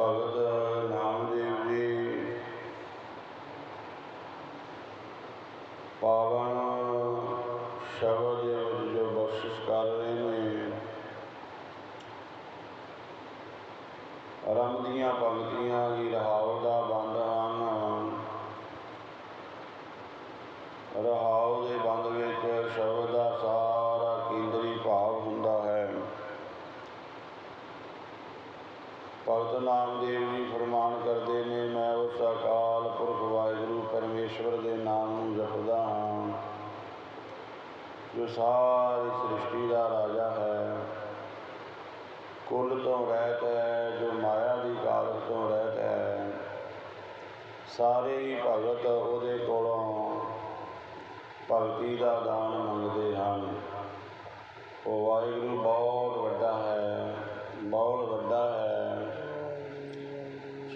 ਭਗਤ ਨਾਮਦੇਵ ਜੀ। ਪਾਵਨ ਸ਼ਬਦ ਦੇ ਵਿੱਚ ਜੋ ਬਖਸ਼ਿਸ਼ ਕਰ ਰਹੇ ਨੇ। ਰੰਗ ਦੀਆਂ ਪੰਕਤੀਆਂ ਹੀ ਰਹਾਉ ਦਾ ਬੰਦ ਹਨ ਰਹਾਉ ਦੇ ਬੰਦ ਵਿੱਚ ਸ਼ਬਦ ਦਾ ਸਾਰਾ ਕੇਂਦਰੀ ਭਾਵ ਹੁੰਦਾ ਹੈ ਭਗਤ ਨਾਮਦੇਵ ਜੀ ਫਰਮਾਨ ਕਰਦੇ ਨੇ, ਮੈਂ ਉਸ ਅਕਾਲ ਪੁਰਖ ਵਾਹਿਗੁਰੂ ਪਰਮੇਸ਼ਵਰ ਦੇ ਨਾਮ ਨੂੰ ਜਪਦਾ ਹਾਂ। ਜੋ ਸਾਰੀ ਸ੍ਰਿਸ਼ਟੀ ਦਾ ਰਾਜਾ ਹੈ, ਕੁੱਲ ਤੋਂ ਰਹਿਤ ਹੈ, ਜੋ ਮਾਇਆ ਦੀ ਕਾਲਕ ਤੋਂ ਰਹਿਤ ਹੈ, ਸਾਰੇ ਹੀ ਭਗਤ ਉਹਦੇ ਕੋਲੋਂ ਭਗਤੀ ਦਾ ਦਾਨ ਮੰਗਦੇ ਹਨ। ਉਹ ਵਾਹਿਗੁਰੂ ਬਹੁਤ ਵੱਡਾ ਹੈ, ਬਹੁਤ ਵੱਡਾ ਹੈ।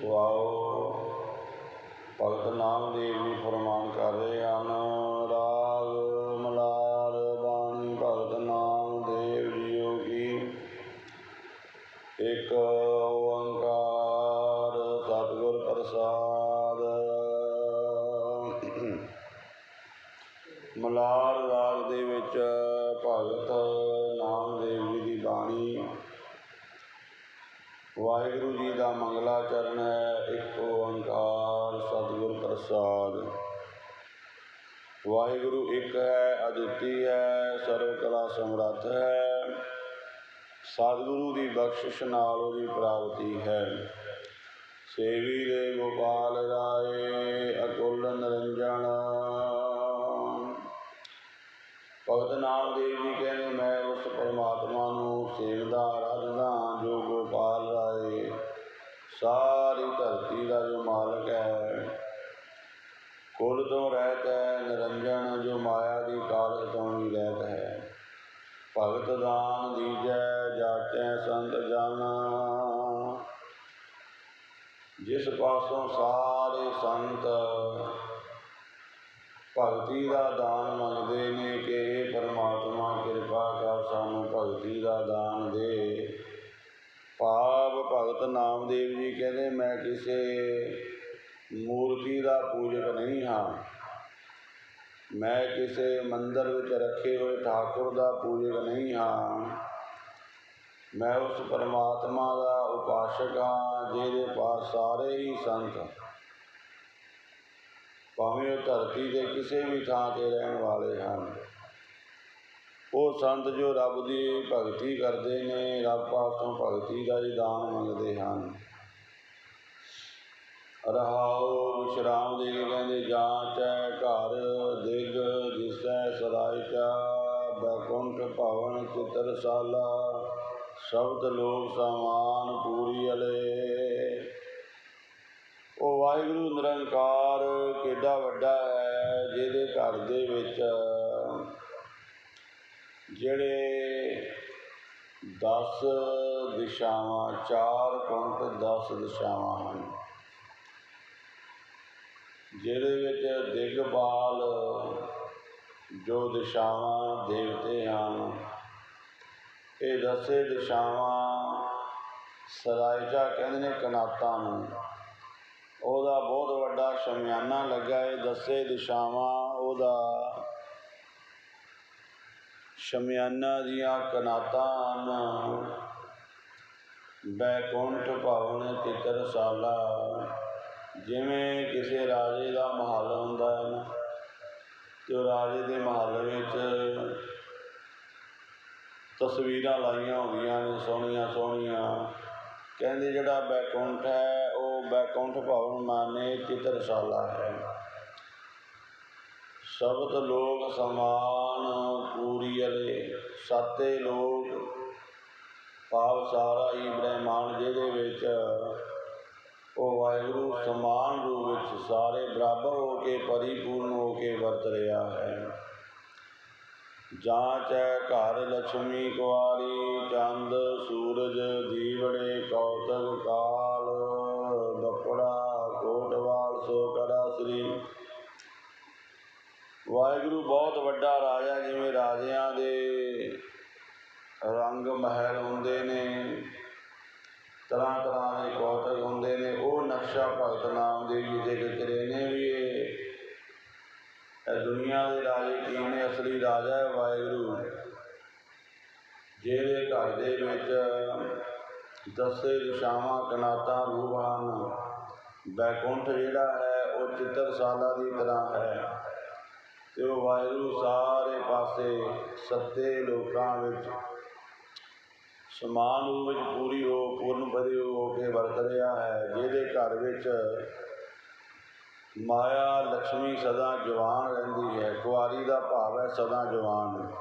ਸੋ ਆਓ ਭਗਤ ਨਾਮਦੇਵ ਜੀ ਫਰਮਾਨ ਕਰ ਰਹੇ ਹਨ। ਵਾਹਿਗੁਰੂ ਜੀ ਦਾ ਮੰਗਲਾ ਚਰਨ ਹੈ, ਇੱਕ ਓੰਕਾਰ ਸਤਿਗੁਰ ਪ੍ਰਸਾਦ। ਵਾਹਿਗੁਰੂ ਇੱਕ ਹੈ, ਅਦੁੱਤੀ ਹੈ ਸਰਵ ਕਲਾ ਸਮਰੱਥ ਹੈ। ਸਤਿਗੁਰੂ ਦੀ ਬਖਸ਼ਿਸ਼ ਨਾਲ ਉਹਦੀ ਪ੍ਰਾਪਤੀ ਹੈ। ਸੇਵੀ ਦੇ ਗੋਪਾਲ ਰਾਏ, ਅਕੁਲ ਨਿਰੰਜਨ। ਭਗਤ ਨਾਮਦੇਵ ਜੀ ਕਹਿੰਦੇ, ਮੈਂ ਸਾਰੀ ਧਰਤੀ ਦਾ ਜੋ ਮਾਲਕ ਹੈ, ਕੁਲ ਤੋਂ ਰਹਿਤ ਹੈ, ਨਿਰੰਜਨ ਜੋ ਮਾਇਆ ਦੀ ਕਾਲਕ ਤੋਂ ਵੀ ਰਹਿਤ ਹੈ। ਭਗਤ ਦਾਨ ਦੀਜੈ, ਜਾਚੈ ਸੰਤ ਜਨ ਜਿਸ ਪਾਸੋਂ ਸਾਰੇ ਸੰਤ ਭਗਤੀ ਦਾ ਦਾਨ ਮੰਗਦੇ ਨੇ ਕਿ ਪਰਮਾਤਮਾ ਕਿਰਪਾ ਕਰ ਸਾਨੂੰ ਭਗਤੀ ਦਾ ਦਾਨ ਦੇ ਭਾਵ ਭਗਤ ਨਾਮਦੇਵ ਜੀ ਕਹਿੰਦੇ, ਮੈਂ ਕਿਸੇ ਮੂਰਤੀ ਦਾ ਪੂਜਕ ਨਹੀਂ ਹਾਂ। ਮੈਂ ਕਿਸੇ ਮੰਦਰ ਵਿੱਚ ਰੱਖੇ ਹੋਏ ਠਾਕੁਰ ਦਾ ਪੂਜਕ ਨਹੀਂ ਹਾਂ। ਮੈਂ ਉਸ ਪਰਮਾਤਮਾ ਦਾ ਉਪਾਸ਼ਕ ਹਾਂ, ਜਿਹਦੇ ਪਾਸ ਸਾਰੇ ਹੀ ਸੰਤ ਭਾਵੇਂ ਉਹ ਧਰਤੀ ਦੇ ਕਿਸੇ ਵੀ ਥਾਂ ਤੇ ਰਹਿਣ ਵਾਲੇ ਹਨ। ਉਹ ਸੰਤ ਜੋ ਰੱਬ ਦੀ ਭਗਤੀ ਕਰਦੇ ਨੇ, ਰੱਬ ਪਾਸੋਂ ਭਗਤੀ ਦਾ ਹੀ ਦਾਨ ਮੰਗਦੇ ਹਨ। ਰਹਾਉ ਵਿਸ਼ਰਾਮ ਦੇ ਕੇ ਕਹਿੰਦੇ, ਜਾਂਚੈ ਘਰ ਦਿਗ ਜਿਸੈ ਸਰਾਇਕਾ ਬੈਕੁੰਠ ਭਵਨ ਚਿਤਰਸਾਲਾ ਸ਼ਬਦ ਲੋਕ ਸਮਾਨ ਪੂਰੀ ਅਲੇ। ਉਹ ਵਾਹਿਗੁਰੂ ਨਿਰੰਕਾਰ ਕਿੱਡਾ ਵੱਡਾ ਹੈ, ਜਿਹਦੇ ਘਰ ਦੇ ਵਿੱਚ ਜਿਹੜੇ 10 ਦਿਸ਼ਾਵਾਂ, ਚਾਰ ਕੁੰਟ 10 ਦਿਸ਼ਾਵਾਂ ਹਨ, ਜਿਹਦੇ ਵਿੱਚ ਦਿਗਪਾਲ ਜੋ ਦਿਸ਼ਾਵਾਂ ਦੇਵਤੇ ਹਨ, ਇਹ ਦਸੇ ਦਿਸ਼ਾਵਾਂ ਸਰਾਇਜਾ ਕਹਿੰਦੇ ਨੇ ਕਨਾਤਾਂ ਨੂੰ, ਉਹਦਾ ਬਹੁਤ ਵੱਡਾ ਸ਼ਮਿਆਨਾ ਲੱਗਾ ਇਹ ਦਸੇ ਦਿਸ਼ਾਵਾਂ ਉਹਦਾ ਸ਼ਮਿਆਨਾ ਦੀਆਂ ਕਨਾਤਾਂ ਹਨ। ਬੈਕੁੰਠ ਭਵਨ ਚਿਤਰਸਾਲਾ ਜਿਵੇਂ ਕਿਸੇ ਰਾਜੇ ਦਾ ਮਹੱਲ ਹੁੰਦਾ ਹੈ ਨਾ, ਤੇ ਉਹ ਰਾਜੇ ਦੇ ਮਹੱਲ ਵਿੱਚ ਤਸਵੀਰਾਂ ਲਾਈਆਂ ਹੁੰਦੀਆਂ ਨੇ, ਸੋਹਣੀਆਂ ਸੋਹਣੀਆਂ। ਕਹਿੰਦੇ ਜਿਹੜਾ ਬੈਕੁੰਠ ਹੈ, ਉਹ ਬੈਕੁੰਠ ਭਵਨ ਮਾਨੇ ਚਿਤਰਸ਼ਾਲਾ ਹੈ। ਸ਼ਬਦ ਲੋਕ ਸਮਾਨ ਪੂਰੀ ਅਲੇ ਲੋਕ। ਭਾਵ ਸਾਰਾ ਹੀ ਬ੍ਰਹਮਾਂਡ ਜਿਹਦੇ ਵਿੱਚ, ਉਹ ਵਾਹਿਗੁਰੂ ਸਮਾਨ ਰੂਪ ਵਿੱਚ ਸਾਰੇ ਬਰਾਬਰ ਹੋ ਕੇ ਪਰਿਪੂਰਨ ਹੋ ਕੇ ਵਰਤ ਰਿਹਾ ਹੈ। ਜਾਂਚ ਹੈ ਘਰ ਲక్ష్ਮੀ ਕੁਆਰੀ, ਚੰਦ, ਸੂਰਜ ਦੀਵੜੇ ਕੌਤਕ ਕਾਲ ਵਾਹਿਗੁਰੂ ਬਹੁਤ ਵੱਡਾ ਰਾਜਾ ਜਿਵੇਂ ਰਾਜਿਆਂ ਦੇ ਰੰਗ ਮਹਿਲ ਹੁੰਦੇ ਨੇ, ਤਰ੍ਹਾਂ ਤਰ੍ਹਾਂ ਦੇ ਕੌਤਕ ਹੁੰਦੇ ਨੇ, ਉਹ ਨਕਸ਼ਾ ਭਗਤ ਨਾਮਦੇਵ ਜੀ ਦੇ ਕਰੇ ਨੇ ਵੀ ਇਹ। ਇਹ ਦੁਨੀਆ ਦੇ ਰਾਜੇ ਕੀ ਅਸਲੀ ਰਾਜਾ ਹੈ ਵਾਹਿਗੁਰੂ। ਜਿਹਦੇ ਘਰ ਦੇ ਵਿੱਚ ਦਸੇ ਦਿਸ਼ਾਵਾਂ ਕਨਾਤਾਂ ਰੂਪ ਹਨ ਬੈਕੁੰਠ ਜਿਹੜਾ ਹੈ, ਉਹ ਚਿੱਤਰਸ਼ਾਲਾ ਦੀ ਤਰ੍ਹਾਂ ਹੈ। ਤੇ ਉਹ ਵਾਹਿਗੁਰੂ, ਸਾਰੇ ਪਾਸੇ ਸੱਤੇ ਲੋਕਾਂ ਵਿੱਚ। ਸਮਾਨ ਵਿੱਚ ਪੂਰੀ ਹੋ ਪੂਰਨ ਭਰੀ ਹੋ ਕੇ ਵਰਤ ਰਿਹਾ ਹੈ, ਜਿਹਦੇ ਘਰ ਵਿੱਚ ਮਾਇਆ ਲక్ష్ਮੀ ਸਦਾ ਜਵਾਨ ਰਹਿੰਦੀ ਹੈ, ਕੁਆਰੀ ਦਾ ਭਾਵ ਹੈ ਸਦਾ ਜਵਾਨ।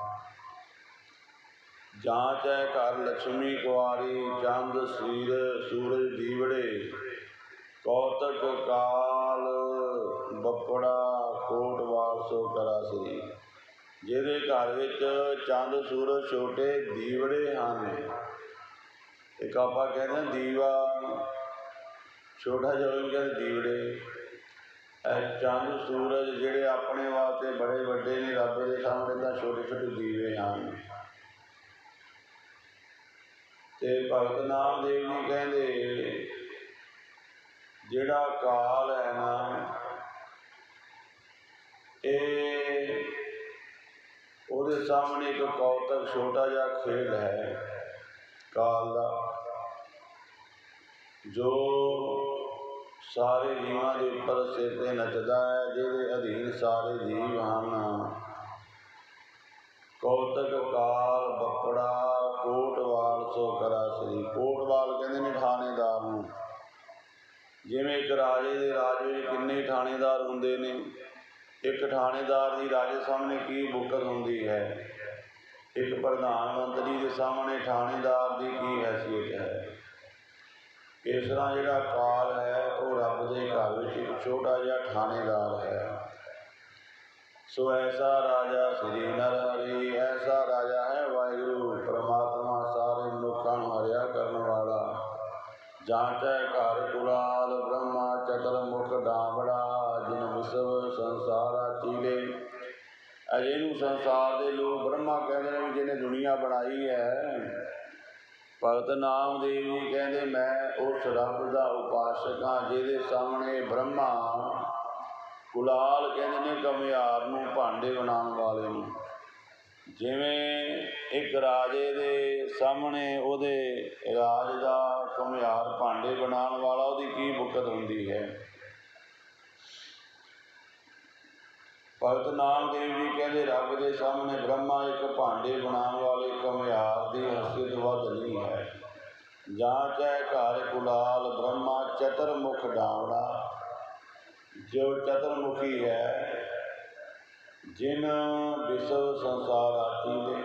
ਜਾਂਚ ਹੈ ਘਰ ਲక్ష్ਮੀ ਕੁਆਰੀ, ਚੰਦ ਸੀਰ ਸੂਰਜ ਦੀਵੜੇ ਕੌਤਕ, ਕਾਲ, ਬੱਪੜਾ, ਕੋਟ ਸੋ ਕਰਾ ਜਿਹਦੇ ਘਰ ਵਿੱਚ ਚੰਦ, ਸੂਰਜ ਛੋਟੇ ਦੀਵੜੇ ਹਨ। ਇੱਕ ਆਪਾਂ ਕਹਿੰਦੇ ਦੀਵਾ, ਛੋਟਾ ਜਿਹਾ ਉਹਨੂੰ ਕਹਿੰਦੇ ਦੀਵੜੇ। ਇਹ ਚੰਦ, ਸੂਰਜ ਜਿਹੜੇ ਆਪਣੇ ਵਾਸਤੇ ਬੜੇ ਵੱਡੇ ਨੇ, ਰੱਬ ਦੇ ਸਾਹਮਣੇ ਤਾਂ ਛੋਟੇ ਛੋਟੇ ਦੀਵੇ ਹਨ। ਤੇ ਭਗਤ ਨਾਮਦੇਵ ਜੀ ਕਹਿੰਦੇ, ਜਿਹੜਾ ਕਾਲ ਹੈ ਨਾ ਇਹ ਉਹਦੇ ਸਾਹਮਣੇ ਇੱਕ ਕੌਤਕ ਛੋਟਾ ਜਿਹਾ ਖੇਡ ਹੈ ਕਾਲ ਦਾ, ਜੋ ਸਾਰੇ ਜੀਵਾਂ ਦੇ ਉੱਪਰ ਸਿਰ ਤੇ ਨੱਚਦਾ ਹੈ, ਜਿਹਦੇ ਅਧੀਨ ਸਾਰੇ ਜੀਵ ਹਨ। ਕੌਤਕ ਕਾਲ ਬੱਪੜਾ ਕੋਟਵਾਲ ਸੋ ਕਰਾ ਸ੍ਰੀ, ਕੋਟਵਾਲ ਕਹਿੰਦੇ ਨੇ ਥਾਣੇਦਾਰ ਨੂੰ। ਜਿਵੇਂ ਇੱਕ ਰਾਜੇ ਦੇ ਰਾਜ ਵਿੱਚ ਕਿੰਨੇ ਥਾਣੇਦਾਰ ਹੁੰਦੇ ਨੇ ਇੱਕ ਥਾਣੇਦਾਰ ਦੀ ਰਾਜੇ ਸਾਹਮਣੇ ਕੀ ਬੁਕਤ ਹੁੰਦੀ ਹੈ? ਇੱਕ ਪ੍ਰਧਾਨ ਮੰਤਰੀ ਦੇ ਸਾਹਮਣੇ ਥਾਣੇਦਾਰ ਦੀ ਕੀ ਹੈਸੀਅਤ ਹੈ? ਇਸ ਤਰ੍ਹਾਂ ਜਿਹੜਾ ਕਾਲ ਹੈ, ਉਹ ਰੱਬ ਦੇ ਘਰ ਵਿੱਚ ਇੱਕ ਛੋਟਾ ਜਿਹਾ ਥਾਣੇਦਾਰ ਹੈ। ਸੋ ਐਸਾ ਰਾਜਾ ਸ੍ਰੀ ਨਰ ਹਰੀ ਐਸਾ ਰਾਜਾ ਹੈ ਵਾਹਿਗੁਰੂ, ਪ੍ਰਮਾਤਮਾ ਸਾਰੇ ਮਨੁੱਖਾਂ ਨੂੰ ਹਰਿਆ ਕਰਨ ਵਾਲਾ। ਜਾਂਚੈ ਘਰ ਕੁਲਾਲ ਸਭ ਸੰਸਾਰ ਵਿਸਵ ਚੀਲੇ। ਅਜੇ ਨੂੰ ਸੰਸਾਰ ਦੇ ਲੋਕ ਬ੍ਰਹਮਾ ਕਹਿੰਦੇ ਨੇ ਵੀ ਜਿਹਨੇ ਦੁਨੀਆ ਬਣਾਈ ਹੈ, ਭਗਤ ਨਾਮਦੇਵ ਜੀ ਕਹਿੰਦੇ, ਮੈਂ ਉਸ ਰੱਬ ਦਾ ਉਪਾਸਕ ਹਾਂ ਜਿਹਦੇ ਸਾਹਮਣੇ ਬ੍ਰਹਮਾ ਗੁਲਾਲ ਕਹਿੰਦੇ ਨੇ, ਕਮਿਆਰ ਨੂੰ ਭਾਂਡੇ ਬਣਾਉਣ ਵਾਲੇ ਨੂੰ। ਜਿਵੇਂ ਇੱਕ ਰਾਜੇ ਦੇ ਸਾਹਮਣੇ ਉਹਦੇ ਰਾਜ ਦਾ ਕਮਿਆਰ ਭਾਂਡੇ ਬਣਾਉਣ ਵਾਲਾ, ਉਹਦੀ ਕੀ ਬੁਕਤ ਹੁੰਦੀ ਹੈ? ਭਗਤ ਨਾਮਦੇਵ ਜੀ ਕਹਿੰਦੇ, ਰੱਬ ਦੇ ਸਾਹਮਣੇ ਬ੍ਰਹਮਾ ਇੱਕ ਭਾਂਡੇ ਬਣਾਉਣ ਵਾਲੇ ਕਮਿਆਰ ਦੀ ਹਸਤ ਵੱਧ ਨਹੀਂ ਹੈ। ਜਾਂ ਚਾਹੇ ਘਰ ਕੁਲਾਲ ਬ੍ਰਹਮਾ ਚਤਰ ਮੁਖ ਡਾਵੜਾ ਜੋ ਚਤੁਰਮੁਖੀ ਹੈ, ਜਿਨ ਵਿਸ਼ਵ ਸੰਸਾਰ ਆਤੀ ਨੇ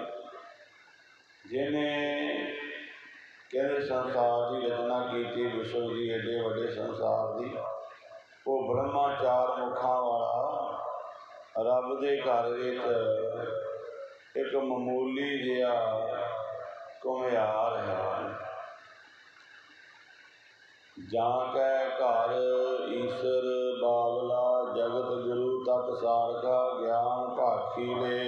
ਜਿਹਨੇ ਕਹਿੰਦੇ ਸੰਸਾਰ ਦੀ ਰਚਨਾ ਕੀਤੀ, ਵਿਸ਼ਵ ਦੀ ਏਡੇ ਵੱਡੇ ਸੰਸਾਰ ਦੀ, ਉਹ ਬ੍ਰਹਮਾ ਚਾਰ ਮੁਖਾਂ ਵਾਲਾ ਰੱਬ ਦੇ ਘਰ ਵਿੱਚ ਇੱਕ ਮਾਮੂਲੀ ਜਿਹਾ ਘੁਮਿਆਰ ਹੈ। ਜਾਂ ਕੈ ਘਰ ਈਸ਼ਰ ਬਾਵਲਾ ਜਗਤ ਗੁਰੂ ਤਤ ਸਾਰਖਾ ਗਿਆਨ ਭਾਖੀ ਨੇ।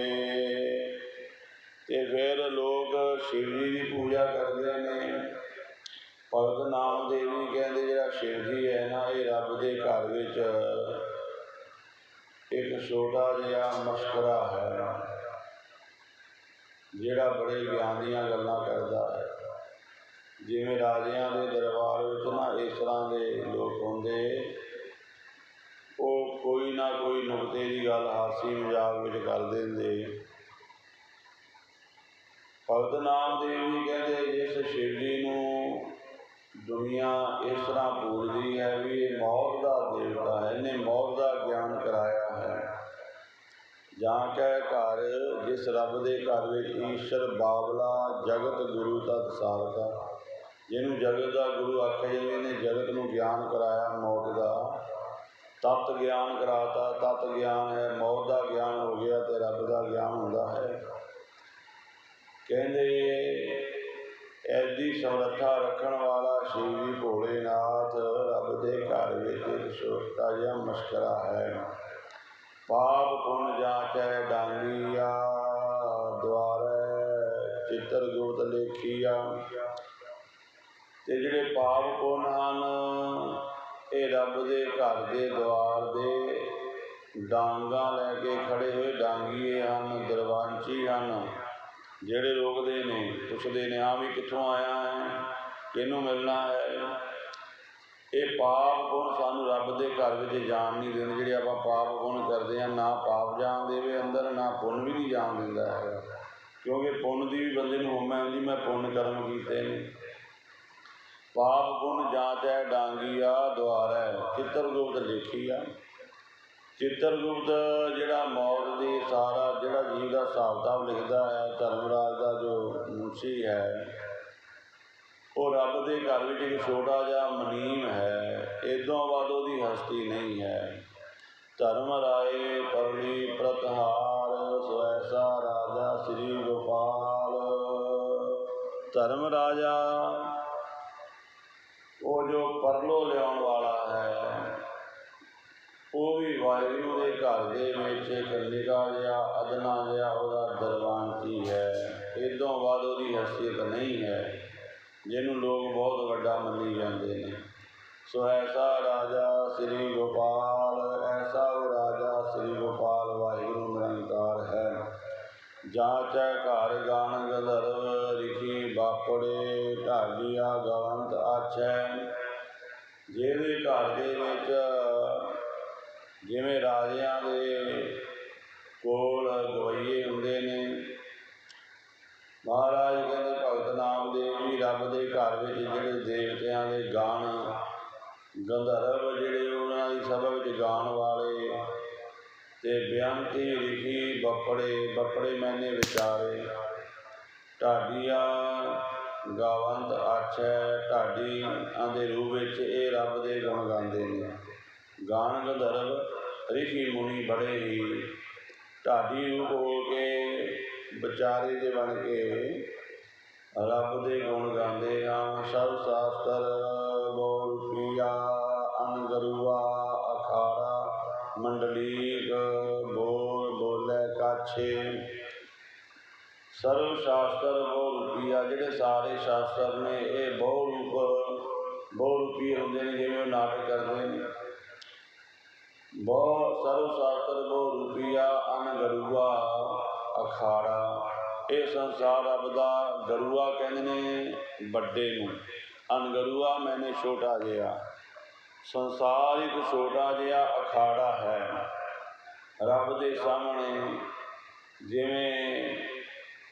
ਤੇ ਫਿਰ ਲੋਕ ਸ਼ਿਵ ਜੀ ਦੀ ਪੂਜਾ ਕਰਦੇ ਨੇ। ਭਗਤ ਨਾਮਦੇਵ ਜੀ ਕਹਿੰਦੇ ਜਿਹੜਾ ਸ਼ਿਵ ਜੀ ਹੈ ਨਾ, ਇਹ ਰੱਬ ਦੇ ਘਰ ਵਿੱਚ ਇੱਕ ਛੋਟਾ ਜਿਹਾ ਮਸ਼ਕਰਾ ਹੈ, ਜਿਹੜਾ ਬੜੇ ਗਿਆਨ ਦੀਆਂ ਗੱਲਾਂ ਕਰਦਾ ਹੈ। ਜਿਵੇਂ ਰਾਜਿਆਂ ਦੇ ਦਰਬਾਰ ਵਿੱਚ ਨਾ ਇਸ ਤਰ੍ਹਾਂ ਦੇ ਲੋਕ ਹੁੰਦੇ, ਉਹ ਕੋਈ ਨਾ ਕੋਈ ਨੁਕਤੇ ਦੀ ਗੱਲ, ਹਾਸੀ ਮਜ਼ਾਕ ਵਿੱਚ ਕਰ ਦਿੰਦੇ। ਭਗਤ ਨਾਮਦੇਵ ਜੀ ਕਹਿੰਦੇ ਜਿਸ ਸ਼ਿਵ ਜੀ ਨੂੰ ਦੁਨੀਆ ਇਸ ਤਰ੍ਹਾਂ ਪੂਜਦੀ ਹੈ ਵੀ ਇਹ ਮੌਤ ਦਾ ਦੇਵਤਾ ਹੈ, ਇਹਨੇ ਮੌਤ ਦਾ ਜਾਂ ਕੈ ਘਰ, ਜਿਸ ਰੱਬ ਦੇ ਘਰ ਵਿੱਚ ਈਸ਼ਰ ਬਾਵਲਾ ਜਗਤ ਗੁਰੂ ਤਤ ਸਾਰਦਾ ਜਿਹਨੂੰ ਜਗਤ ਦਾ ਗੁਰੂ ਆਖਿਆ ਜਾਂਦਾ ਨੇ ਜਗਤ ਨੂੰ ਗਿਆਨ ਕਰਾਇਆ, ਮੌਤ ਦਾ। ਤਤ ਗਿਆਨ ਕਰਾਤਾ, ਤਤ ਗਿਆਨ ਹੈ, ਮੌਤ ਦਾ ਗਿਆਨ ਹੋ ਗਿਆ ਤੇ ਰੱਬ ਦਾ ਗਿਆਨ ਹੁੰਦਾ ਹੈ। ਕਹਿੰਦੇ, ਐਦੀ ਸਮਰੱਥਾ ਰੱਖਣ ਵਾਲਾ ਸ਼ਿਵ ਜੀ ਭੋਲੇਨਾਥ ਰੱਬ ਦੇ ਘਰ ਵਿੱਚ ਇੱਕ ਛੋਟਾ ਜਿਹਾ ਮਸ਼ਕਰਾ ਹੈ। ਪਾਪ ਪੁੰਨ ਜਾਂਚੈ ਡਾਂਗੀਆ ਦੁਆਰੇ ਚਿੱਤਰ ਗੁਪਤ ਲੇਖੀਆ। ਤੇ ਜਿਹੜੇ ਪਾਪ ਪੁੰਨ ਹਨ, ਇਹ ਰੱਬ ਦੇ ਘਰ ਦੇ ਦੁਆਰ ਦੇ ਡਾਂਗਾ ਲੈ ਕੇ ਖੜੇ ਹੋਏ ਡਾਂਗੀਏ ਹਨ, ਦਰਵਾਂਚੀ ਹਨ। ਜਿਹੜੇ ਰੋਕਦੇ ਨੇ, ਪੁੱਛਦੇ ਨੇ ਆ ਵੀ ਕਿੱਥੋਂ ਆਇਆ ਹੈ? ਕਿਹਨੂੰ ਮਿਲਣਾ ਹੈ? ਇਹ ਪਾਪ ਗੁਣ ਸਾਨੂੰ ਰੱਬ ਦੇ ਘਰ ਵਿੱਚ ਜਾਣ ਨਹੀਂ ਦਿੰਦੇ ਜਿਹੜੇ ਆਪਾਂ ਪਾਪ ਗੁਣ ਕਰਦੇ ਆ ਨਾ ਪਾਪ ਜਾਣ ਦੇਵੇ ਅੰਦਰ, ਨਾ ਪੁੰਨ ਵੀ ਨਹੀਂ ਜਾਣ ਦਿੰਦਾ ਹੈਗਾ। ਕਿਉਂਕਿ ਪੁੰਨ ਦੀ ਵੀ ਬੰਦੇ ਨੂੰ ਹੋਮੈ ਹੁੰਦੀ ਮੈਂ ਪੁੰਨ ਕਰਮ ਕੀਤੇ ਨੇ। ਪਾਪ ਗੁਣ ਜਾਂਚੈ ਡਾਂਗੀਆ ਦੁਆਰੈ ਚਿੱਤਰਗੁਪਤ ਲਿਖੀ ਆ। ਚਿੱਤਰਗੁਪਤ ਜਿਹੜਾ ਮੌਤ ਦੀ ਸਾਰਾ ਜਿਹੜਾ ਜੀਵ ਦਾ ਹਿਸਾਬ ਕਿਤਾਬ ਲਿਖਦਾ ਹੈ, ਧਰਮਰਾਜ ਦਾ ਜੋ ਮੁਨਸ਼ੀ ਹੈ ਉਹ ਰੱਬ ਦੇ ਘਰ ਵਿੱਚ ਇੱਕ ਛੋਟਾ ਜਿਹਾ ਮਨੀਮ ਹੈ ਇਦੋਂ ਬਾਅਦ ਉਹਦੀ ਹਸਤੀ ਨਹੀਂ ਹੈ। ਧਰਮ ਰਾਏ ਪਰਲੀ ਪ੍ਰਤਹਾਰ, ਸਵੈਸਾ ਰਾਜਾ ਸ੍ਰੀ ਗੋਪਾਲ। ਧਰਮ ਰਾਜਾ, ਉਹ ਜੋ ਪਰਲੋ ਲਿਆਉਣ ਵਾਲਾ ਹੈ, ਉਹ ਵੀ ਵਾਹਿਗੁਰੂ ਦੇ ਘਰ ਦੇ ਵਿੱਚ ਇੱਕ ਨਿਗਾਹ ਜਿਹਾ, ਅਦਨਾ ਜਿਹਾ ਉਹਦਾ ਦਰਵਾਂਤੀ ਹੈ। ਇਦੋਂ ਬਾਅਦ ਉਹਦੀ ਹਸੀਅਤ ਨਹੀਂ ਹੈ। ਜਿਹਨੂੰ ਲੋਕ ਬਹੁਤ ਵੱਡਾ ਮੰਨੀ ਜਾਂਦੇ ਨੇ। ਸੋ ਐਸਾ ਰਾਜਾ ਸ੍ਰੀ ਗੋਪਾਲ, ਐਸਾ ਉਹ ਰਾਜਾ ਸ੍ਰੀ ਗੋਪਾਲ ਵਾਹਿਗੁਰੂ ਨਿਰੰਕਾਰ ਹੈ। ਜਾਂਚੈ ਘਰ ਗਾਣ ਗੰਧਰਵ ਰਿਖੀ ਬਾਪੜੇ ਢਾਲੀਆ ਗਵੰਤ ਆਛੈ। ਜਿਹਦੇ ਘਰ ਦੇ ਵਿੱਚ, ਜਿਵੇਂ ਰਾਜਿਆਂ ਦੇ ਕੋਲ ਗਵਈਏ ਹੁੰਦੇ ਨੇ। ਮਹਾਰਾਜ ਘਰ ਵਿੱਚ ਜਿਹੜੇ ਦੇਵਤਿਆਂ ਦੇ ਗਾਣ ਗੰਧਰਵ ਜਿਹੜੇ ਉਹਨਾਂ ਦੀ ਸਭਾ ਵਿੱਚ ਗਾਣ ਵਾਲੇ ਤੇ ਬਿਆੰਤੀ ਲਿਖੀ ਬੱਪੜੇ ਬੱਪੜੇ ਮੈਨੇ ਵਿਚਾਰੇ, ਢਾਡੀਆ ਗਾਵੰਤ ਆਛੈ ਢਾਡੀ ਦੇ ਰੂਪ ਵਿੱਚ ਇਹ ਰੱਬ ਦੇ ਗੁਣ ਗਾਉਂਦੇ ਨੇ। ਗਾਣ ਗੰਧਰਵ ਰਿਖੀ ਮੁਨੀ ਬੜੇ ਹੀ ਢਾਡੀ ਰੂਪ ਹੋ ਕੇ ਵਿਚਾਰੇ ਦੇ ਬਣ ਕੇ ਰੱਬ ਦੇ ਗੁਣ ਗਾਉਂਦੇ 6 ਸਰਵ ਸ਼ਾਸਤਰ ਬਹੁ ਰੂਪੀਆ ਜਿਹੜੇ ਸਾਰੇ ਸ਼ਾਸਤਰ ਨੇ, ਇਹ ਬਹੁ ਰੂਪ ਬਹੁ ਰੂਪੀ ਹੁੰਦੇ ਨੇ, ਜਿਵੇਂ ਉਹ ਨਾਟਕ ਕਰਦੇ ਨੇ। ਬਹੁ ਸਰਵ ਸ਼ਾਸਤਰ ਬਹੁ ਰੂਪੀਆ ਅਨ ਗਰੂਆ, ਅਖਾੜਾ। ਇਹ ਸੰਸਾਰ ਰੱਬ ਦਾ ਗਰੂਆ ਕਹਿੰਦੇ ਨੇ, ਵੱਡੇ ਨੂੰ। ਅਨਗਰੂਆ ਮੈਨੇ ਛੋਟਾ ਜਿਹਾ। ਸੰਸਾਰ ਇੱਕ ਛੋਟਾ ਜਿਹਾ ਅਖਾੜਾ ਹੈ। ਰੱਬ ਦੇ ਸਾਹਮਣੇ ਜਿਵੇਂ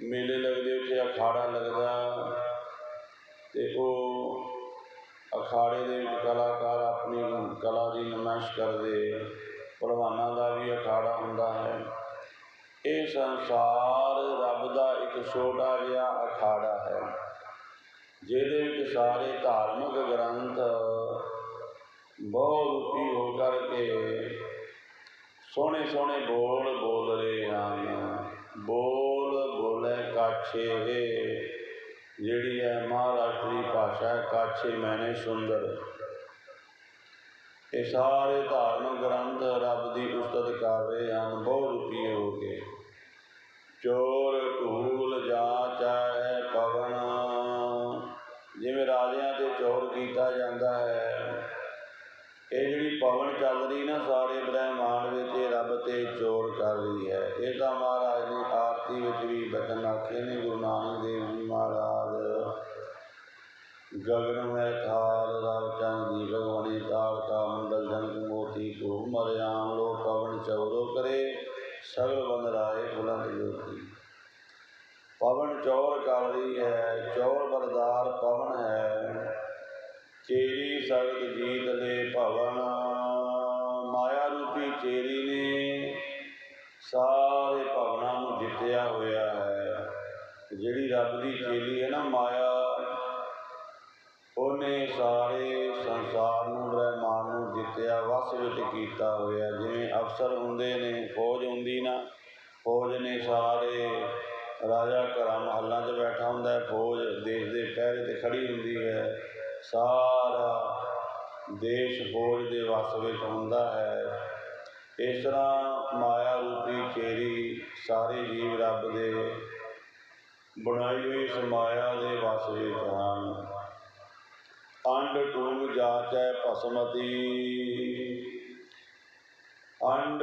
ਮੇਲੇ ਲੱਗਦੇ ਉੱਥੇ ਅਖਾੜਾ ਲੱਗਦਾ ਤੇ ਉਹ ਅਖਾੜੇ ਦੇ ਵਿੱਚ ਕਲਾਕਾਰ ਆਪਣੀ ਕਲਾ ਦੀ ਨਮਾਇਸ਼ ਕਰਦੇ, ਭਲਵਾਨਾਂ ਦਾ ਵੀ ਅਖਾੜਾ ਹੁੰਦਾ ਹੈ। ਇਹ ਸੰਸਾਰ ਰੱਬ ਦਾ ਇੱਕ ਛੋਟਾ ਜਿਹਾ ਅਖਾੜਾ ਹੈ, ਜਿਹਦੇ ਵਿੱਚ ਸਾਰੇ ਧਾਰਮਿਕ ਗ੍ਰੰਥ ਬਹੁ ਰੂਪੀ ਹੋ ਕਰਕੇ ਸੋਹਣੇ ਸੋਹਣੇ ਬੋਲ ਬੋਲ ਰਹੇ ਹਨ। ਬੋਲ ਬੋਲੇ ਕਾਛੇ ਜਿਹੜੀ ਹੈ ਮਹਾਰਾਸ਼ਟਰੀ ਭਾਸ਼ਾ ਕਾਛੇ ਮੈਨੇ ਸੁੰਦਰ। ਇਹ ਸਾਰੇ ਧਾਰਮਿਕ ਗ੍ਰੰਥ ਰੱਬ ਦੀ ਉਸਤਤ ਕਰ ਰਹੇ ਹਨ, ਬਹੁ ਰੂਪੀ ਹੋ ਕੇ। ਚੋਰ ਢੂਲ ਜਾ ਹੈ ਪਵਨ ਜਿਵੇਂ ਰਾਜਿਆਂ ਤੇ ਚੋਰ ਕੀਤਾ ਜਾਂਦਾ ਹੈ ਇਹ ਜਿਹੜੀ ਪਵਨ ਚੱਲ ਰਹੀ ਨਾ, ਸਾਰੇ ਬ੍ਰਹਿਮੰਡ ਵਿੱਚ ਇਹ ਰੱਬ ਤੇ ਚੋਰ ਕਰ ਰਹੀ ਹੈ। ਇਹ ਤਾਂ ਮਹਾਰਾਜ ਨੇ ਆਰਤੀ ਵਿੱਚ ਵੀ ਬਚਨ ਆਖੇ ਨੇ, ਗੁਰੂ ਨਾਨਕ ਦੇਵ ਜੀ ਮਹਾਰਾਜ। ਗਗਨ ਮੈਂ ਥਾਲ, ਰਵ ਚੰਦ ਦੀ ਭਗਵਾਨੀ ਤਾਲ, ਕਾ ਮੰਡਲ ਜਨਕ ਮੋਤੀ ਕੋ ਮਰਿਆਮ ਲੋ ਪਵਨ ਚੌਰੋ ਕਰੇ, ਸਗਲ ਬੰਦ ਰਾਏ ਬੁਲੰਦ ਜੋਤੀ। ਪਵਨ ਚੌਰ ਕਰ ਰਹੀ ਹੈ, ਚੌਰ ਬਰਦਾਰ ਪਵਨ ਹੈ। ਚੇਰੀ ਸਗਤ ਜੀਤ ਦੇ ਭਵਨ ਮਾਇਆ ਰੂਪੀ ਚੇਰੀ ਨੇ ਸਾਰੇ ਭਵਨਾਂ ਨੂੰ ਜਿੱਤਿਆ ਹੋਇਆ ਹੈ। ਜਿਹੜੀ ਰੱਬ ਦੀ ਚੇਲੀ ਹੈ ਨਾ ਮਾਇਆ, ਉਹਨੇ ਸਾਰੇ ਸੰਸਾਰ ਨੂੰ ਬ੍ਰਹਮਾਂਡ ਨੂੰ ਜਿੱਤਿਆ, ਵਸ ਵਿੱਚ ਕੀਤਾ ਹੋਇਆ। ਜਿਵੇਂ ਅਫਸਰ ਹੁੰਦੇ ਨੇ, ਫੌਜ ਹੁੰਦੀ ਨਾ, ਫੌਜ ਨੇ ਸਾਰੇ ਰਾਜਾ ਘਰਾਂ ਮਹੱਲਾਂ 'ਚ ਬੈਠਾ ਹੁੰਦਾ ਹੈ। ਫੌਜ ਦੇਸ਼ ਦੇ ਪਹਿਰੇ ਤੇ ਖੜੀ ਹੁੰਦੀ ਹੈ। ਸਾਰਾ ਦੇਸ਼ ਫੌਜ ਦੇ ਵਸ ਵਿੱਚ ਹੁੰਦਾ ਹੈ। ਇਸ ਤਰ੍ਹਾਂ ਮਾਇਆ ਰੂਪੀ ਚੇਰੀ ਸਾਰੇ ਜੀਵ ਰੱਬ ਦੇ ਬਣਾਈ ਹੋਈ ਇਸ ਮਾਇਆ ਦੇ ਵਸ ਵਿੱਚ ਹਨ ਜਾਚੈ ਭਸਮਤੀ। ਅੰਡ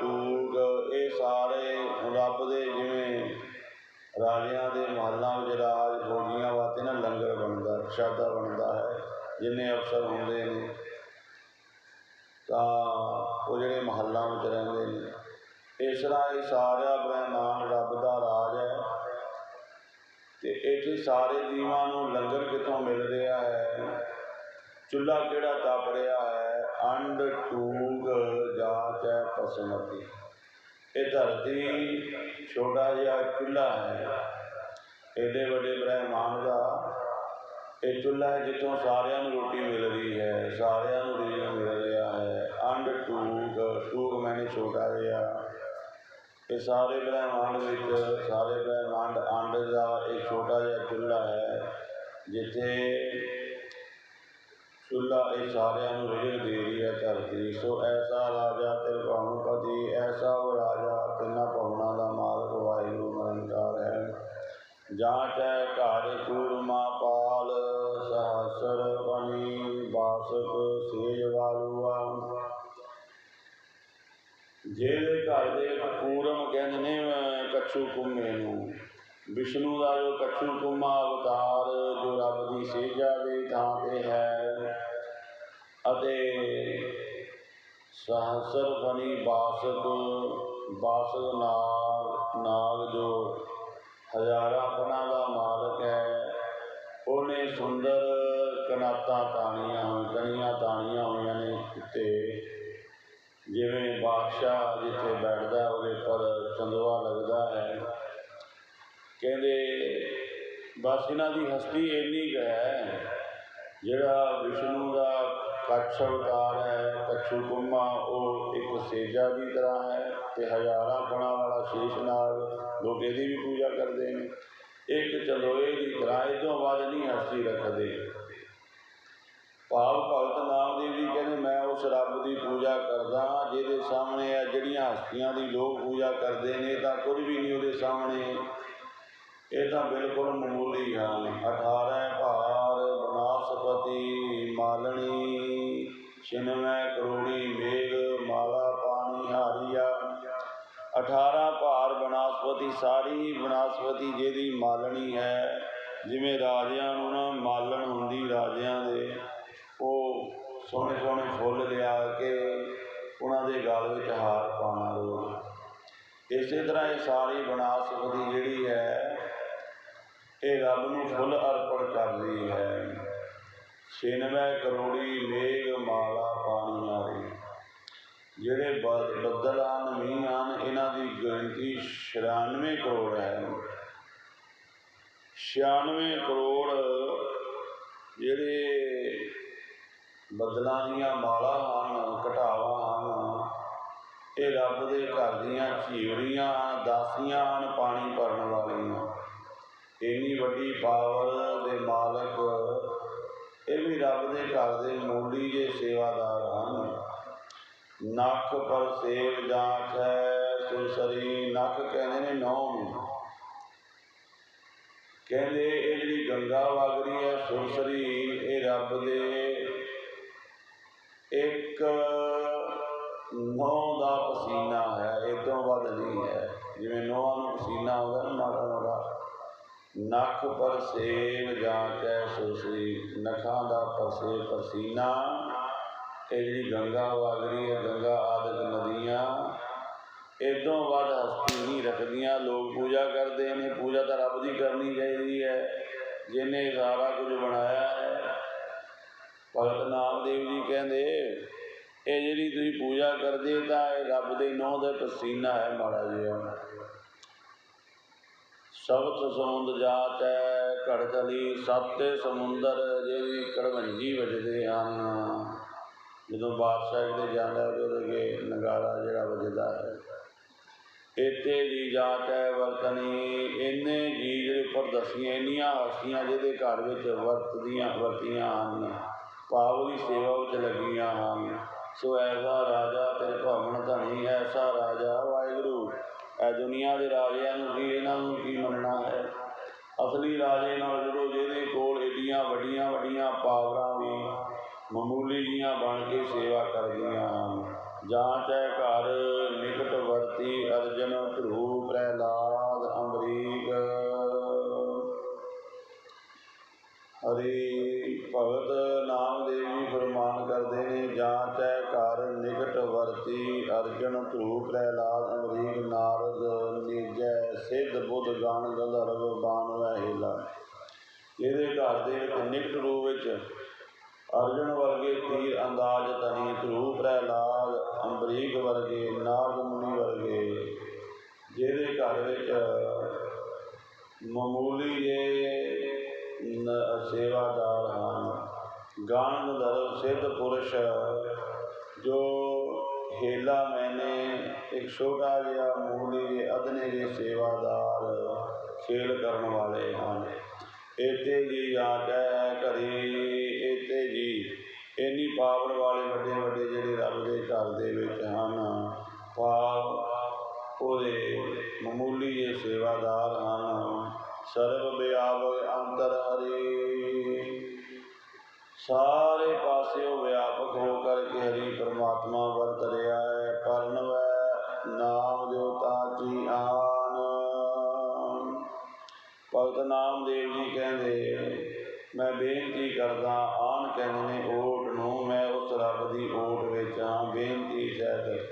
ਟੂਗ ਇਹ ਸਾਰੇ ਰੱਬ ਦੇ ਜਿਵੇਂ ਰਾਜਿਆਂ ਦੇ ਮਹੱਲਾਂ ਵਿੱਚ ਰਾਜ ਭੋਗੀਆਂ ਵਾਸਤੇ ਨਾ ਲੰਗਰ ਬਣਦਾ ਪ੍ਰਸ਼ਾਦਾ ਬਣਦਾ। ਜਿੰਨੇ ਅਫਸਰ ਹੁੰਦੇ ਨੇ, ਤਾਂ ਉਹ ਜਿਹੜੇ ਮਹੱਲਾਂ ਵਿੱਚ ਰਹਿੰਦੇ ਨੇ, ਇਸ ਤਰ੍ਹਾਂ ਇਹ ਸਾਰਾ ਬ੍ਰਹਮਾਂਡ ਰੱਬ ਦਾ ਰਾਜ ਹੈ। ਤੇ ਇੱਥੇ ਸਾਰੇ ਜੀਵਾਂ ਨੂੰ ਲੰਗਰ ਕਿੱਥੋਂ ਮਿਲ ਰਿਹਾ ਹੈ? ਚੁੱਲ੍ਹਾ ਕਿਹੜਾ ਤਪ ਰਿਹਾ ਹੈ? ਅੰਡ ਟੂਗ ਜਾਚੈ ਪਸਮਤੀ। ਇਹ ਧਰਤੀ ਛੋਟਾ ਜਿਹਾ ਚੁੱਲ੍ਹਾ ਹੈ। ਏਡੇ ਵੱਡੇ ਬ੍ਰਹਮਾਂਡ ਦਾ ਇਹ ਚੁੱਲ੍ਹਾ ਹੈ ਜਿੱਥੋਂ ਸਾਰਿਆਂ ਨੂੰ ਰੋਟੀ ਮਿਲ ਰਹੀ ਹੈ, ਸਾਰਿਆਂ ਨੂੰ ਰੀਜ ਮਿਲ ਰਿਹਾ ਹੈ। ਅੰਡ, ਟੂਕ ਟੂਕ ਮੈਨੇ ਛੋਟਾ ਜਿਹਾ। ਇਹ ਸਾਰੇ ਬ੍ਰਹਿਮੰਡ ਵਿੱਚ, ਸਾਰੇ ਬ੍ਰਹਿਮੰਡ ਅੰਡ ਦਾ ਇੱਕ ਛੋਟਾ ਜਿਹਾ ਚੁੱਲ੍ਹਾ ਹੈ, ਜਿੱਥੇ ਚੁੱਲ੍ਹਾ ਇਹ ਸਾਰਿਆਂ ਨੂੰ ਰਿਜਕ ਦੇ ਰਹੀ ਹੈ ਧਰਤੀ। ਸੋ ਐਸਾ ਰਾਜਾ ਤਿਰਭਾਉ ਪਤੀ ਐਸਾ ਉਹ ਰਾਜਾ ਤਿੰਨਾਂ ਭਵਨਾਂ ਦਾ ਮਾਲਕ ਵਾਹਿਗੁਰੂ ਨਿਰੰਕਾਰ ਹੈ। ਜਾਂਚੈ ਘਰ ਕੂਰਮਾ ਪਾਲ ਸਹਸਰ ਬਣੀ ਬਾਸਕ ਸੇਜ ਵਾਲੂਆ ਜਿਹਦੇ ਘਰ ਦੇ ਵਿੱਚ ਕਹਿੰਦੇ ਨੇ ਕੱਛੂ ਕੁੰਮੇ ਨੂੰ। ਵਿਸ਼ਨੂੰ ਦਾ ਜੋ ਕੱਛੂ ਕੁੰਮਾ ਅਵਤਾਰ, ਜੋ ਰੱਬ ਦੀ ਸੇਜਾ ਦੇ ਥਾਂ ਤੇ ਹੈ। ਅਤੇ ਸਹਸਰ ਬਣੀ ਬਾਸਕ ਬਾਸਕ ਨਾਗ ਨਾਗ ਜੋ ਹਜ਼ਾਰਾਂ ਫਣਾਂ ਦਾ ਮਾਲਕ ਹੈ ਉਹਨੇ ਸੁੰਦਰ ਕਨਾਤਾਂ ਤਾਣੀਆਂ ਹੋਈਆਂ ਕਣੀਆਂ ਤਾਣੀਆਂ ਹੋਈਆਂ ਨੇ ਉੱਤੇ। ਜਿਵੇਂ ਬਾਦਸ਼ਾਹ ਜਿੱਥੇ ਬੈਠਦਾ, ਉਹਦੇ ਪਰ ਚੰਦਵਾ ਲੱਗਦਾ ਹੈ। ਕਹਿੰਦੇ, ਬਸ ਇਹਨਾਂ ਦੀ ਹਸਤੀ ਇੰਨੀ ਕੁ ਹੈ, ਜਿਹੜਾ ਵਿਸ਼ਨੂੰ ਦਾ ਕੱਛ ਅਵਤਾਰ ਹੈ, ਕੱਛੂ ਕੁੰਮਾ, ਉਹ ਇੱਕ ਸੇਜਾ ਦੀ ਤਰ੍ਹਾਂ ਹੈ ਤੇ ਹਜ਼ਾਰਾਂ ਗੁਣਾ ਵਾਲਾ ਸ਼ੇਸ਼ ਨਾਲ ਲੋਕ ਇਹਦੀ ਵੀ ਪੂਜਾ ਕਰਦੇ ਨੇ। ਇੱਕ ਚਲੋਏ ਦੀ ਤਰ੍ਹਾਂ ਤੋਂ ਵੱਧ ਨਹੀਂ ਹਸਤੀ ਰੱਖਦੇ। ਭਾਵ ਭਗਤ ਨਾਮਦੇਵ ਜੀ ਕਹਿੰਦੇ, ਮੈਂ ਉਸ ਰੱਬ ਦੀ ਪੂਜਾ ਕਰਦਾ ਜਿਹਦੇ ਸਾਹਮਣੇ ਆ ਜਿਹੜੀਆਂ ਹਸਤੀਆਂ ਦੀ ਲੋਕ ਪੂਜਾ ਕਰਦੇ ਨੇ ਤਾਂ ਕੁਝ ਵੀ ਨਹੀਂ ਉਹਦੇ ਸਾਹਮਣੇ। ਇਹ ਤਾਂ ਬਿਲਕੁਲ ਮਾਮੂਲੀ ਹਨ। 18 ਭਾਰ ਬਨਾਸਪਤੀ ਮਾਲਣੀ, ਛਿਨਵੇਂ ਕਰੋੜੀ ਮੇਘ, ਮਾਲਾ ਪਾਣੀ ਹਾਰੀਆ। 18 ਭਾਰ ਬਨਾਸਪਤੀ, ਸਾਰੀ ਬਨਾਸਪਤੀ ਜਿਹਦੀ ਮਾਲਣੀ ਹੈ, ਜਿਵੇਂ ਰਾਜਿਆਂ ਨੂੰ ਨਾ ਮਾਲਣ ਹੁੰਦੀ ਰਾਜਿਆਂ ਦੇ, ਉਹ ਸੋਹਣੇ ਸੋਹਣੇ ਫੁੱਲ ਲਿਆ ਕੇ ਉਹਨਾਂ ਦੇ ਗਲ ਵਿੱਚ ਹਾਰ ਪਾਉਣਾ ਲੋਕ ਇਸੇ ਤਰ੍ਹਾਂ ਇਹ ਸਾਰੀ ਬਨਾਸਪਤੀ ਜਿਹੜੀ ਹੈ, ਇਹ ਰੱਬ ਨੂੰ ਫੁੱਲ ਅਰਪਣ ਕਰਦੀ ਹੈ। ਛਿਨਵੇਂ ਕਰੋੜੀ ਮੇਘ ਮਾਲਾ ਪਾਣੀ ਆਰੀ ਜਿਹੜੇ ਬ- ਬੱਦਲ ਹਨ ਮੀਂਹ ਹਨ ਇਹਨਾਂ ਦੀ ਗਿਣਤੀ 96 ਕਰੋੜ ਹੈ। 96 ਕਰੋੜ ਜਿਹੜੇ ਬੱਦਲਾਂ ਦੀਆਂ ਮਾਲਾ ਹਨ, ਘਟਾਵਾ ਹਨ, ਇਹ ਰੱਬ ਦੇ ਘਰ ਦੀਆਂ ਝੀਵਰੀਆਂ ਹਨ, ਦਾਸੀਆਂ ਹਨ, ਪਾਣੀ ਭਰਨ ਵਾਲੀਆਂ। ਇੰਨੀ ਵੱਡੀ ਪਾਵਰ ਦੇ ਮਾਲਕ ਇਹ ਵੀ ਰੱਬ ਦੇ ਘਰ ਦੇ ਮੂਲੀ ਜੇ ਸੇਵਾਦਾਰ ਹਨ। ਨੱਖ ਪਰ ਸੇਵ ਜਾਂਚ ਹੈ ਸੁਸਰੀ ਨੱਖ ਕਹਿੰਦੇ ਨੇ ਨੌ ਨੂੰ ਕਹਿੰਦੇ, ਇਹ ਜਿਹੜੀ ਗੰਗਾ ਵਗ ਰਹੀ ਹੈ ਸੁਸਰੀ ਇਹ ਰੱਬ ਦੇ ਇੱਕ ਨੌ ਦਾ ਪਸੀਨਾ ਹੈ ਇਹ ਤੋਂ ਵੱਧ ਨਹੀਂ ਹੈ। ਜਿਵੇਂ ਨੌਆਂ ਨੂੰ ਪਸੀਨਾ ਆਉਂਦਾ ਨਾ, ਮਾੜਾ ਮਾੜਾ ਨੱਖ ਪਰ ਸੇਵ ਜਾਂਚ ਹੈ ਸੁਸਰੀ ਨਖਾਂ ਦਾ ਪਸੇ ਪਸੀਨਾ। ਇਹ ਜਿਹੜੀ ਗੰਗਾ ਵਗ ਰਹੀ ਹੈ, ਗੰਗਾ ਆਦਿਕ ਨਦੀਆਂ ਇਦੋਂ ਵੱਧ ਹਸਤੀ ਨਹੀਂ ਰੱਖਦੀਆਂ। ਲੋਕ ਪੂਜਾ ਕਰਦੇ ਨੇ, ਪੂਜਾ ਤਾਂ ਰੱਬ ਦੀ ਕਰਨੀ ਚਾਹੀਦੀ ਹੈ, ਜਿਹਨੇ ਸਾਰਾ ਕੁਝ ਬਣਾਇਆ ਹੈ। ਭਗਤ ਨਾਮਦੇਵ ਜੀ ਕਹਿੰਦੇ, ਇਹ ਜਿਹੜੀ ਤੁਸੀਂ ਪੂਜਾ ਕਰਦੇ ਤਾਂ ਇਹ ਰੱਬ ਦੇ ਨੌ ਦਾ ਪਸੀਨਾ ਹੈ ਮਾੜਾ ਜਿਹਾ। ਸਬਤ ਸਮੁੰਦ ਜਾਤ ਹੈ ਘੜਤਲੀ ਸੱਤ ਸਮੁੰਦਰ ਜਿਹੜੀ ਕੜਵੰਜੀ ਵੱਜਦੇ ਹਨ। ਜਦੋਂ ਬਾਦਸ਼ਾਹ ਕਿਤੇ ਜਾਂਦਾ ਹੈ ਉਹਦੇ ਨਗਾਰਾ ਜਿਹੜਾ ਵੱਜਦਾ ਹੈ। ਇਤੇ ਜੀ ਜਾਤ ਹੈ ਵਰਤਨੀ, ਇੰਨੇ ਜੀ ਜਿਹੜੇ ਉੱਪਰ ਦਸੀਆਂ, ਇੰਨੀਆਂ ਹਸਤੀਆਂ ਜਿਹਦੇ ਘਰ ਵਿੱਚ ਵਰਤਦੀਆਂ ਵਰਤੀਆਂ ਹਨ। ਭਾਵ ਦੀ ਸੇਵਾ ਵਿੱਚ ਲੱਗੀਆਂ ਹਨ। ਸੋ ਐਸਾ ਰਾਜਾ ਤੇਰੇ ਭਵਨ ਧਣੀ ਐਸਾ ਰਾਜਾ ਵਾਹਿਗੁਰੂ, ਇਹ ਦੁਨੀਆ ਦੇ ਰਾਜਿਆਂ ਨੂੰ ਕੀ, ਇਹਨਾਂ ਨੂੰ ਕੀ ਮੰਨਣਾ ਹੈ? ਅਸਲੀ ਰਾਜੇ ਨਾਲ ਜੁੜੋ, ਜਿਹਦੇ ਕੋਲ ਏਡੀਆਂ ਵੱਡੀਆਂ ਵੱਡੀਆਂ ਪਾਵਰਾਂ ਵੀ ਮਾਮੂਲੀ ਜੀਆਂ ਬਣ ਕੇ ਸੇਵਾ ਕਰਦੀਆਂ ਹਨ। ਜਾਂ ਚੈ ਘਰ ਨਿਕਟ ਵਰਤੀ ਅਰਜਨ ਧਰੂ ਪ੍ਰਹਿਲਾਦ ਅੰਬਰੀਕ। ਹਰੀ ਭਗਤ ਨਾਮਦੇਵ ਜੀ ਫਰਮਾਨ ਕਰਦੇ ਨੇ, ਜਾਂ ਚੈ ਘਰ ਨਿਕਟ ਵਰਤੀ ਅਰਜਨ ਧਰੂ ਪ੍ਰਹਿਲਾਦ ਅੰਬਰੀਕ, ਨਾਰਦ ਨੀਜੈ ਸਿੱਧ ਬੁੱਧ ਗਾਨ ਗੰਧਰਵ ਬਾਣ ਵਹਿਲਾ ਇਹਦੇ ਘਰ ਦੇ ਵਿੱਚ ਨਿਕਟ ਰੂਪ ਵਿੱਚ ਅਰਜਨ ਵਰਗੇ ਤੀਰ ਅੰਦਾਜ਼ ਤਨੀ ਧਰੂ ਪ੍ਰਹਿਲਾਦ ਅੰਬਰੀਕ ਵਰਗੇ ਨਾਰਦ ਮੁਨੀ ਵਰਗੇ। ਜਿਹਦੇ ਘਰ ਵਿੱਚ ਮਾਮੂਲੀ ਜੇ ਸੇਵਾਦਾਰ ਹਨ। ਗਾਨ ਸਿੱਧ ਪੁਰਸ਼ ਜੋ ਹੇਲਾ ਮੈਨੇ, ਇੱਕ ਛੋਟਾ ਜਿਹਾ ਮੂਲੀ ਜਿਹੇ ਅਦਨੇ ਜਿਹੇ ਸੇਵਾਦਾਰ ਖੇਲ ਕਰਨ ਵਾਲੇ ਹਨ। ਏਤੇ ਜੀ ਆਜੈ ਘਰੀ ਏਤੇ ਜੀ। ਇੰਨੀ ਪਾਵਰ ਵਾਲੇ ਵੱਡੇ ਵੱਡੇ ਜਿਹੜੇ ਰੱਬ ਦੇ ਘਰ ਦੇ ਵਿੱਚ ਹਨ ਭਾਵ ਉਹਦੇ ਮਾਮੂਲੀ ਜਿਹੇ ਸੇਵਾਦਾਰ ਹਨ। ਸਰਬ ਵਿਆਪਕ ਅੰਤਰ ਹਰੀ। ਸਾਰੇ ਪਾਸਿਓਂ ਵਿਆਪਕ ਹੋ ਕਰਕੇ ਹਰੀ ਪਰਮਾਤਮਾ ਵਰਤ ਰਿਹਾ ਹੈ। ਪਰਨਵੈ ਨਾਮ ਦਿਉਤਾ ਕੀ ਆਨ। ਭਗਤ ਨਾਮਦੇਵ ਜੀ ਕਹਿੰਦੇ ਮੈਂ ਬੇਨਤੀ ਕਰਦਾ ਆਨ ਕਹਿੰਦੇ ਨੇ ਓਟ ਨੂੰ, ਮੈਂ ਉਸ ਰੱਬ ਦੀ ਓਟ ਵਿੱਚ ਹਾਂ ਬੇਨਤੀ ਸਹਿਤ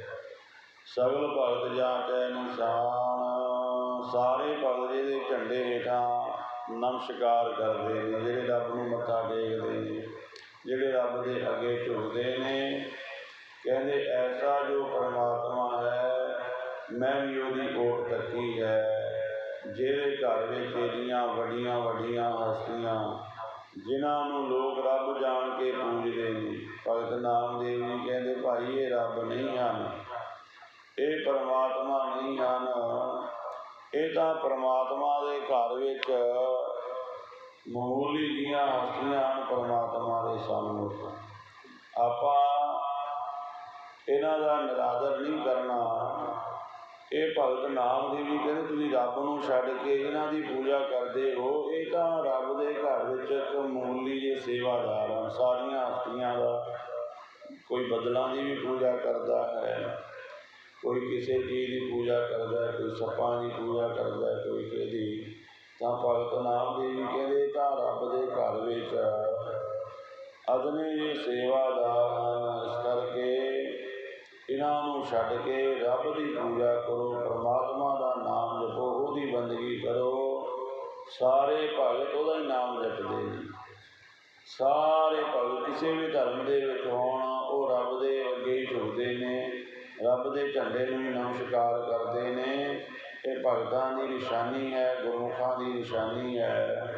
ਸਗਲ ਭਗਤ ਜਾ ਕੈ ਨਿਸ਼ਾਨ, ਸਾਰੇ ਭਗਤ ਜਿਹਦੇ ਝੰਡੇ ਹੇਠਾਂ ਨਮਸਕਾਰ ਕਰਦੇ ਨੇ, ਜਿਹੜੇ ਰੱਬ ਨੂੰ ਮੱਥਾ ਟੇਕਦੇ ਨੇ, ਜਿਹੜੇ ਰੱਬ ਦੇ ਅੱਗੇ ਝੁਕਦੇ ਨੇ। ਕਹਿੰਦੇ, ਐਸਾ ਜੋ ਪਰਮਾਤਮਾ ਹੈ, ਮੈਂ ਵੀ ਉਹਦੀ ਓਟ ਤੱਕੀ ਹੈ, ਜਿਹੜੇ ਘਰ ਵਿੱਚ ਇਹਦੀਆਂ ਵੱਡੀਆਂ ਵੱਡੀਆਂ ਹਸਤੀਆਂ ਜਿਨ੍ਹਾਂ ਨੂੰ ਲੋਕ ਰੱਬ ਜਾਣ ਕੇ ਪੂਜਦੇ ਨੇ, ਭਗਤ ਨਾਮਦੇਵ ਜੀ ਕਹਿੰਦੇ, ਭਾਈ, ਇਹ ਰੱਬ ਨਹੀਂ ਹਨ। ਇਹ ਪਰਮਾਤਮਾ ਨਹੀਂ ਹਨ। ਇਹ ਤਾਂ ਪਰਮਾਤਮਾ ਦੇ ਘਰ ਵਿੱਚ ਮਾਮੂਲੀ ਦੀਆਂ ਹਸਤੀਆਂ ਹਨ, ਪਰਮਾਤਮਾ ਦੇ ਸਾਹਮਣੇ। ਆਪਾਂ ਇਹਨਾਂ ਦਾ ਨਿਰਾਦਰ ਨਹੀਂ ਕਰਨਾ। ਇਹ ਭਗਤ ਨਾਮ ਦੀ ਵੀ ਕਹਿੰਦੇ ਤੁਸੀਂ ਰੱਬ ਨੂੰ ਛੱਡ ਕੇ ਇਹਨਾਂ ਦੀ ਪੂਜਾ ਕਰਦੇ ਹੋ, ਇਹ ਤਾਂ ਰੱਬ ਦੇ ਘਰ ਵਿੱਚ ਇੱਕ ਮਾਮੂਲੀ ਜਿਹੇ ਸੇਵਾਦਾਰ ਹਨ ਸਾਰੀਆਂ ਹਸਤੀਆਂ ਦਾ ਕੋਈ ਬਦਲਾਂ ਦੀ ਵੀ ਪੂਜਾ ਕਰਦਾ ਹੈ, ਕੋਈ ਕਿਸੇ ਚੀਜ਼ ਦੀ ਪੂਜਾ ਕਰਦਾ ਹੈ, ਕੋਈ ਸੱਪਾਂ ਦੀ ਪੂਜਾ ਕਰਦਾ ਹੈ, ਕੋਈ ਕਿਹਦੀ ਤਾਂ ਭਗਤ ਨਾਮ ਦੀ ਵੀ ਕਹਿੰਦੇ ਤਾਂ ਰੱਬ ਦੇ ਘਰ ਵਿੱਚ ਅਦਨੇ ਜੇ ਸੇਵਾਦਾਰ ਹਨ ਇਸ ਕਰਕੇ ਇਹਨਾਂ ਨੂੰ ਛੱਡ ਕੇ ਰੱਬ ਦੀ ਪੂਜਾ ਕਰੋ, ਪਰਮਾਤਮਾ ਦਾ ਨਾਮ ਜਪੋ, ਉਹਦੀ ਬੰਦਗੀ ਕਰੋ। ਸਾਰੇ ਭਗਤ ਉਹਦਾ ਹੀ ਨਾਮ ਜਪਦੇ ਨੇ। ਸਾਰੇ ਭਗਤ ਕਿਸੇ ਵੀ ਧਰਮ ਦੇ ਵਿੱਚ ਹੋਣ, ਉਹ ਰੱਬ ਦੇ ਅੱਗੇ ਹੀ ਝੁਕਦੇ ਨੇ। ਰੱਬ ਦੇ ਝੰਡੇ ਨੂੰ ਹੀ ਨਮਸਕਾਰ ਕਰਦੇ ਨੇ। ਇਹ ਭਗਤਾਂ ਦੀ ਨਿਸ਼ਾਨੀ ਹੈ, ਗੁਰਮੁਖਾਂ ਦੀ ਨਿਸ਼ਾਨੀ ਹੈ।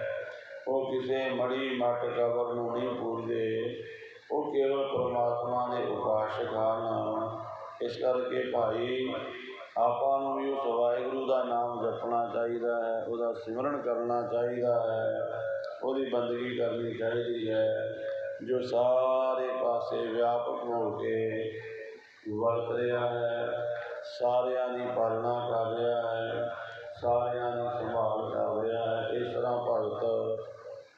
ਉਹ ਕਿਸੇ ਮੜੀ ਮੱਟ ਕਬਰ ਨੂੰ ਨਹੀਂ ਪੂਜਦੇ। ਉਹ ਕੇਵਲ ਪਰਮਾਤਮਾ ਦੇ ਉਪਾਸ਼ਕ ਹਨ ਇਸ ਕਰਕੇ ਭਾਈ, ਆਪਾਂ ਨੂੰ ਵੀ ਉਸ ਵਾਹਿਗੁਰੂ ਦਾ ਨਾਮ ਜਪਣਾ ਚਾਹੀਦਾ ਹੈ, ਉਹਦਾ ਸਿਮਰਨ ਕਰਨਾ ਚਾਹੀਦਾ ਹੈ, ਉਹਦੀ ਬੰਦਗੀ ਕਰਨੀ ਚਾਹੀਦੀ ਹੈ, ਜੋ ਸਾਰੇ ਪਾਸੇ ਵਿਆਪਕ ਹੋ ਕੇ ਵਰਤ ਰਿਹਾ ਹੈ, ਸਾਰਿਆਂ ਦੀ ਪਾਲਣਾ ਕਰ ਰਿਹਾ ਹੈ, ਸਾਰਿਆਂ ਦੀ ਸੰਭਾਲ ਕਰ ਰਿਹਾ ਹੈ, ਇਸ ਤਰ੍ਹਾਂ ਭਗਤ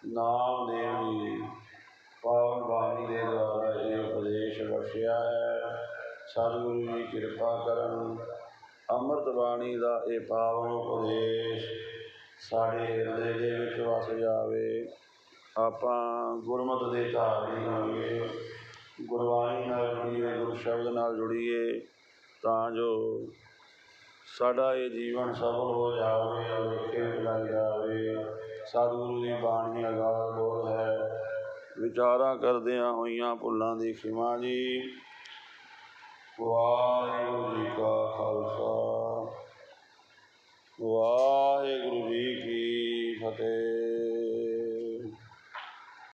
ਨਾਮ ਦੇਵ ਜੀ ਪਾਵਨ ਬਾਣੀ ਦੇ ਦੁਆਰਾ ਇਹ ਉਪਦੇਸ਼ ਬਖਸ਼ਿਆ ਹੈ। ਸਤਿਗੁਰੂ ਜੀ ਕਿਰਪਾ ਕਰਨ, ਅੰਮ੍ਰਿਤ ਬਾਣੀ ਦਾ ਇਹ ਪਾਵਨ ਉਪਦੇਸ਼ ਸਾਡੇ ਹਿਰਦੇ ਦੇ ਵਿੱਚ ਵਸ ਜਾਵੇ। ਆਪਾਂ ਗੁਰਮਤਿ ਦੇ ਧਾਰਨੀ ਹੋਈਏ, ਗੁਰਬਾਣੀ ਨਾਲ ਜੁੜੀਏ, ਗੁਰ ਸ਼ਬਦ ਨਾਲ ਜੁੜੀਏ, ਤਾਂ ਜੋ ਸਾਡਾ ਇਹ ਜੀਵਨ ਸਫਲ ਹੋ ਜਾਵੇ ਲੇਖੇ ਵਿੱਚ ਲੱਗ ਜਾਵੇ। ਸਤਿਗੁਰੂ ਦੀ ਬਾਣੀ ਅਗਾਧ ਬੋਲ ਹੈ। ਵਿਚਾਰਾਂ ਕਰਦਿਆਂ ਹੋਈਆਂ ਭੁੱਲਾਂ ਦੀ ਖਿਮਾ ਜੀ। ਵਾਹਿਗੁਰੂ ਜੀ ਕਾ ਖਾਲਸਾ। ਵਾਹਿਗੁਰੂ ਜੀ ਕੀ ਫਤਿਹ।